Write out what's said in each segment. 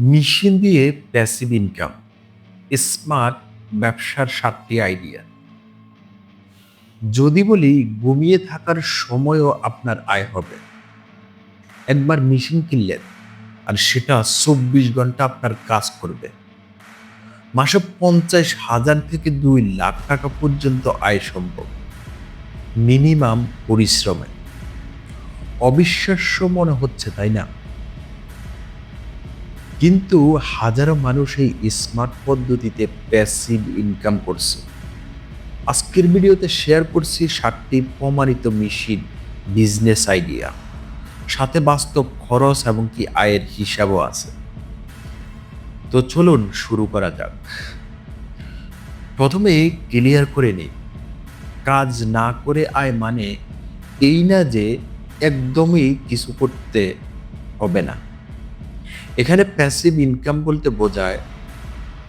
Machine দিয়ে passive income smart ব্যবসার সাতটি আইডিয়া যদি বলি ঘুমিয়ে থাকার সময়ও আপনার আয় হবে। একবার মেশিন কিনলেন আর সেটা চব্বিশ ঘণ্টা আপনার কাজ করবে। মাসে পঞ্চাশ হাজার থেকে দুই লাখ টাকা পর্যন্ত আয় সম্ভব। মিনিমাম পরিশ্রমে। অবিশ্বাস্য মনে হচ্ছে, তাই না? কিন্তু হাজারো মানুষ এই স্মার্ট পদ্ধতিতে প্যাসিভ ইনকাম করছে। আজকের ভিডিওতে শেয়ার করছি সাতটি প্রমাণিত মেশিন বিজনেস আইডিয়া সাথে বাস্তব খরচ এবং কি আয়ের হিসাবও আছে। তো চলুন শুরু করা যাক। প্রথমে ক্লিয়ার করে নিই। কাজ না করে আয় মানে এই না যে একদমই কিছু করতে হবে না। এখানে প্যাসিভ ইনকাম বলতে বোঝায়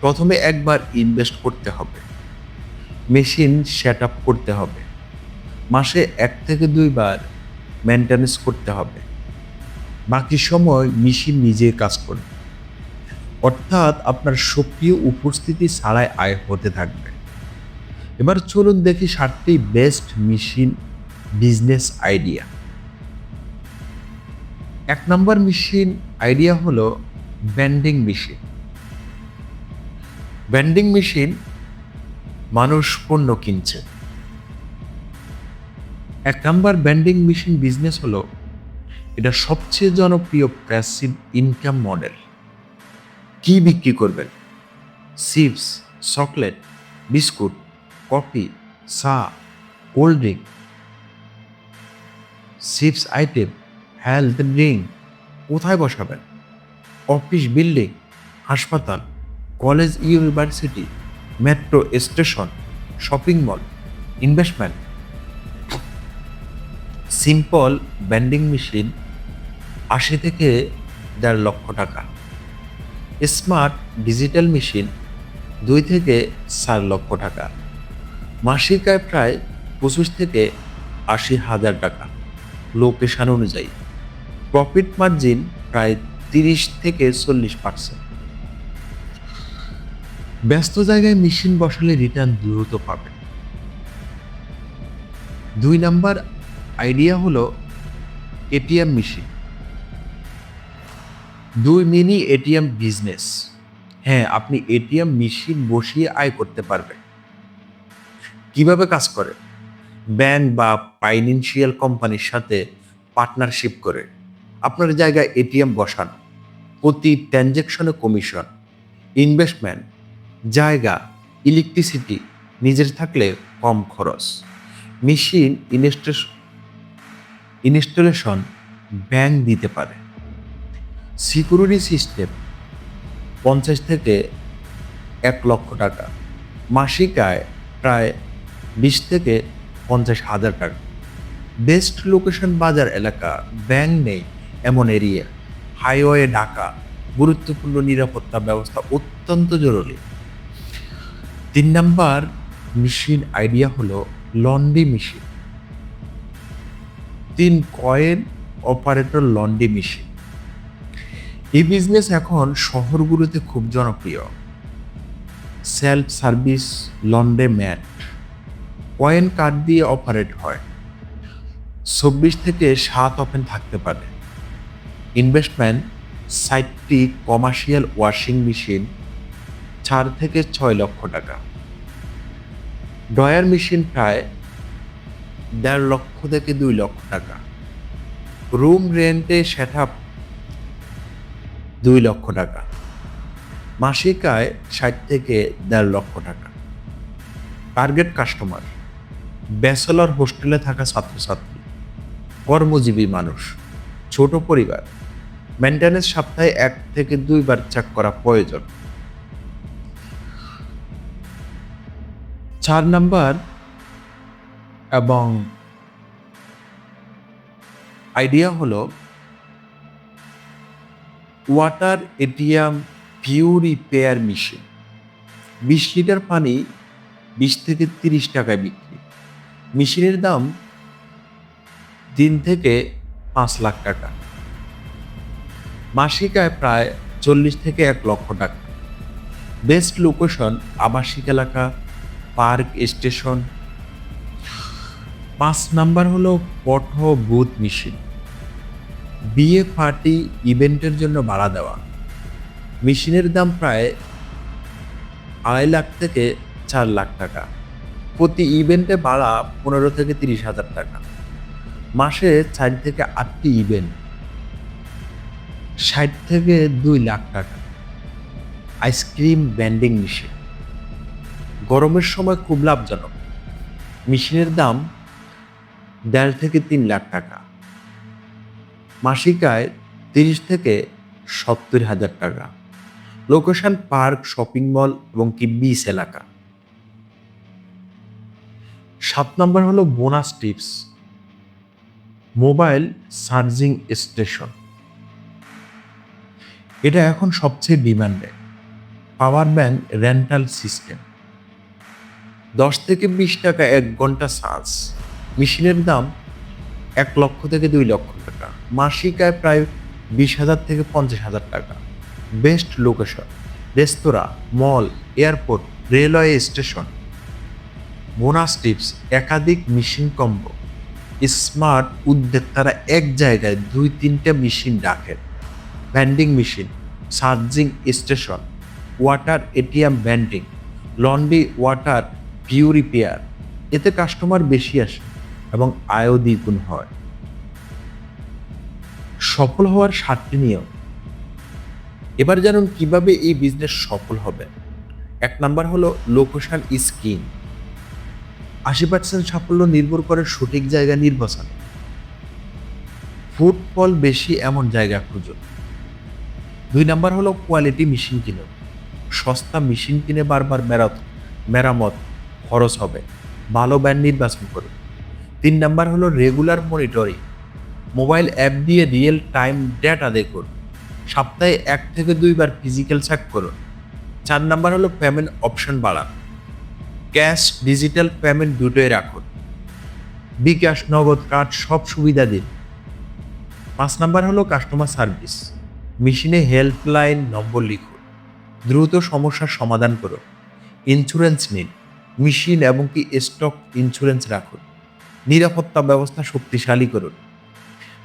প্রথমে একবার ইনভেস্ট করতে হবে মেশিন সেট আপ করতে হবে, মাসে এক থেকে দুইবার মেনটেন্যান্স করতে হবে, বাকি সময় মেশিন নিজে কাজ করবে। অর্থাৎ আপনার সক্রিয় উপস্থিতি ছাড়াই আয় হতে থাকবে। এবার চলুন দেখি সাতটি বেস্ট মেশিন বিজনেস আইডিয়া এক নম্বর মেশিন আইডিয়া হলো ব্যান্ডিং মেশিন ব্যান্ডিং মেশিন মানুষ পণ্য কিনছে। এক নাম্বার ব্যান্ডিং মেশিন বিজনেস হলো এটা সবচেয়ে জনপ্রিয় প্যাসিভ ইনকাম মডেল কি বিক্রি করবেন? চিপস চকলেট বিস্কুট কফি চা cold drink chips item health drink কোথায় বসাবেন? অফিস বিল্ডিং, হাসপাতাল, college university, metro station, shopping mall, investment. Simple vending machine, আশি থেকে দেড় লক্ষ টাকা। স্মার্ট ডিজিটাল মেশিন, দুই থেকে চার লক্ষ টাকা। মাসিক আয় প্রায় পঁচিশ থেকে আশি হাজার টাকা। লোকেশন অনুযায়ী। প্রফিট মার্জিন প্রায় তিরিশ থেকে চল্লিশ পার্সেন্ট ব্যস্ত জায়গায় মেশিন বসালে রিটার্ন দ্রুত পাবেন দুই নাম্বার আইডিয়া হলো এটিএম মেশিন দুই মিনি এটিএম বিজনেস হ্যাঁ আপনি এটিএম মেশিন বসিয়ে আয় করতে পারবেন। কীভাবে কাজ করে? ব্যাংক বা ফাইন্যান্সিয়াল কোম্পানির সাথে পার্টনারশিপ করে। আপনার জায়গায় এটিএম বসান, প্রতি ট্রানজ্যাকশনে কমিশন, ইনভেস্টমেন্ট, জায়গা, ইলেকট্রিসিটি, নিজের থাকলে কম খরচ। মেশিন ইনস্টলেশন ব্যাংক দিতে পারে। সিকিউরিটি সিস্টেম পঞ্চাশ থেকে এক লক্ষ টাকা মাসিক আয় প্রায় বিশ থেকে পঞ্চাশ হাজার টাকা। বেস্ট লোকেশন বাজার এলাকা ব্যাংক নেই। এমন এরিয়া। হাইওয়ে ঢাকা, গুরুত্বপূর্ণ নিরাপত্তা ব্যবস্থা অত্যন্ত জরুরি। তিন নাম্বার মেশিন আইডিয়া হলো লন্ডি মেশিন তিন কয়েন অপারেটর লন্ডি মেশিন এই বিজনেস এখন শহরগুলোতে খুব জনপ্রিয়। Self service laundromat coin card দিয়ে অপারেট হয়। চব্বিশ থেকে সাত ওপেন থাকতে পারে। ইনভেস্টমেন্ট সাইটটি কমার্শিয়াল ওয়াশিং মেশিন চার থেকে ছয় লক্ষ টাকা। ড্রয়ার মেশিন প্রায় দেড় লক্ষ থেকে দুই লক্ষ টাকা। রুম রেন্টে সেট আপ দুই লক্ষ টাকা। মাসিক আয় ষাট থেকে দেড় লক্ষ টাকা। টার্গেট কাস্টমার, ব্যাচেলর হোস্টেলে থাকা ছাত্রছাত্রী, কর্মজীবী মানুষ, ছোট পরিবার। মেনটেন্যান্স সপ্তাহে এক থেকে দুইবার চেক করা প্রয়োজন। চার নাম্বার এবং আইডিয়া হলো ওয়াটার এটিএম পিউরিপেয়ার মেশিন বিশ লিটার পানি বিশ থেকে তিরিশ টাকায় বিক্রি। মেশিনের দাম তিন থেকে পাঁচ লাখ টাকা। মাসিক আয় প্রায় চল্লিশ থেকে এক লক্ষ টাকা। বেস্ট লোকেশন আবাসিক এলাকা, পার্ক স্টেশন। পাঁচ নাম্বার হলো পঠ বুথ মেশিন। বিয়ে পার্টি ইভেন্টের জন্য ভাড়া দেওয়া। মেশিনের দাম প্রায় আড়াই লাখ থেকে চার লাখ টাকা। প্রতি ইভেন্টে ভাড়া পনেরো থেকে তিরিশ হাজার টাকা। মাসে চার থেকে আটটি ইভেন্ট। ষাট থেকে দুই লাখ টাকা। Ice cream vending machine. গরমের সময় খুব লাভজনক। মেশিনের দাম দেড় থেকে তিন লাখ টাকা। মাসিক আয় তিরিশ থেকে সত্তর হাজার টাকা। লোকেশন পার্ক, শপিং মল এবং কি এলাকা। সাত নম্বর হলো bonus tips. Mobile charging station. এটা এখন সবচেয়ে ডিমান্ডে। Power bank rental system. দশ থেকে বিশ টাকা এক ঘণ্টা চার্জ। মেশিনের দাম এক লক্ষ থেকে দুই লক্ষ টাকা। মাসিক আয় প্রায় বিশ হাজার থেকে পঞ্চাশ হাজার টাকা। Best location, restaurant, mall, airport, railway station. Bonus tips, একাধিক মেশিন কম্বো। স্মার্ট উদ্যোক্তারা এক জায়গায় দুই তিনটা মেশিন রাখেন। Vending machine charging station water ATM vending laundry water purifier এতে কাস্টমার বেশি আসে এবং আয়ও দ্বিগুণ হয়। সফল হওয়ার সাতটি নিয়ম। এবার জানুন কীভাবে এই বিজনেস সফল হবে। এক নাম্বার হলো লোকেশন স্কিম আশি পার্সেন্ট সাফল্য নির্ভর করে সঠিক জায়গা নির্বাচন। ফুটফল বেশি এমন জায়গা খুঁজুন। দুই নাম্বার হলো কোয়ালিটি মেশিন কিনুন সস্তা মেশিন কিনে বারবার মেরাত মেরামত খরচ হবে। ভালো ব্যান্ড নির্বাচন করুন তিন নাম্বার হলো রেগুলার মনিটরিং মোবাইল অ্যাপ দিয়ে রিয়েল টাইম ডেটা দেখুন। সপ্তাহে এক থেকে দুইবার ফিজিক্যাল চেক করুন। চার নাম্বার হলো পেমেন্ট অপশন বাড়ান। ক্যাশ ডিজিটাল পেমেন্ট দুটোই রাখুন। বিকাশ, নগদ, কার্ড সব সুবিধা দিন। পাঁচ নাম্বার হলো কাস্টমার সার্ভিস মেশিনে হেল্পলাইন নম্বর লিখুন। দ্রুত সমস্যার সমাধান করুন। ইন্স্যুরেন্স নিন। মেশিন এবং কি স্টক ইন্স্যুরেন্স রাখুন। নিরাপত্তা ব্যবস্থা শক্তিশালী করুন।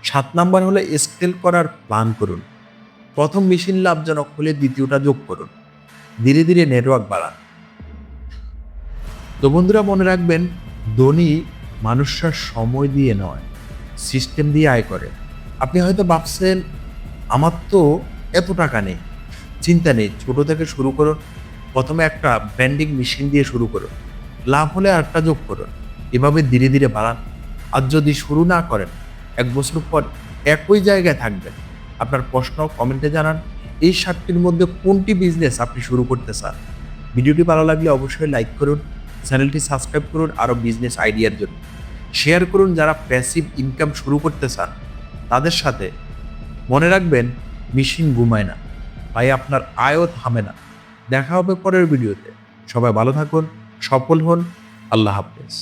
সাত নাম্বার হলে স্কেল করার প্ল্যান করুন। প্রথম মেশিন লাভজনক হলে দ্বিতীয়টা যোগ করুন। ধীরে ধীরে নেটওয়ার্ক বাড়ান। তো বন্ধুরা মনে রাখবেন, ধনী মানুষরা সময় দিয়ে নয়, সিস্টেম দিয়ে আয় করে। আপনি হয়তো ভাবছেন আমার তো এত টাকা নেই। চিন্তা নেই, ছোটো থেকে শুরু করুন প্রথমে একটা ব্যান্ডিং মেশিন দিয়ে শুরু করুন লাভ হলে আরেকটা যোগ করুন এভাবে ধীরে ধীরে বাড়ান। আর যদি শুরু না করেন, এক বছর পর একই জায়গায় থাকবেন। আপনার প্রশ্ন কমেন্টে জানান, এই সাতটির মধ্যে কোনটি বিজনেস আপনি শুরু করতে চান? ভিডিওটি ভালো লাগলে অবশ্যই লাইক করুন, চ্যানেলটি সাবস্ক্রাইব করুন আরও বিজনেস আইডিয়ার জন্য। শেয়ার করুন যারা প্যাসিভ ইনকাম শুরু করতে চান। তাদের সাথে মনে রাখবেন, মেশিন ঘুমায় না, তাই আপনার আয়ও থামে না। দেখা হবে পরের ভিডিওতে। সবাই ভালো থাকুন, সফল হন। আল্লাহ হাফেজ।